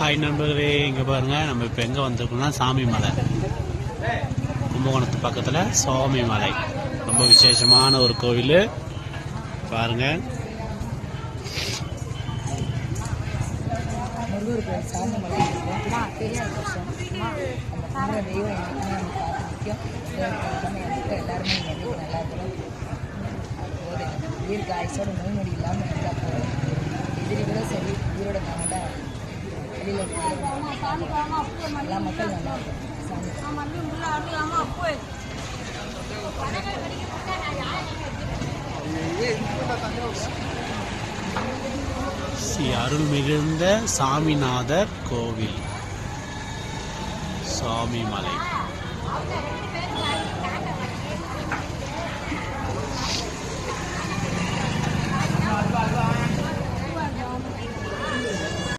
Hi நண்பர்களே இங்கே பாருங்கள் நம்ம இப்போ எங்கே வந்திருக்கோம்னா சாமி மலை. கும்பகோணத்து பக்கத்தில் சுவாமி மலை. ரொம்ப விசேஷமான ஒரு கோவில். பாருங்க. எல்லாருமே நல்லா தீர்க்க ஆயுசோட நோய் நொடி இல்லாமல் இருந்தால் போதும் எதிரி கூட சரி உயிரோட தாண்டா வெளியில் எல்லா மக்கள் நல்லா ஸ்ரீ அருள் மிகுந்த சாமிநாதர் கோவில். சுவாமி மலை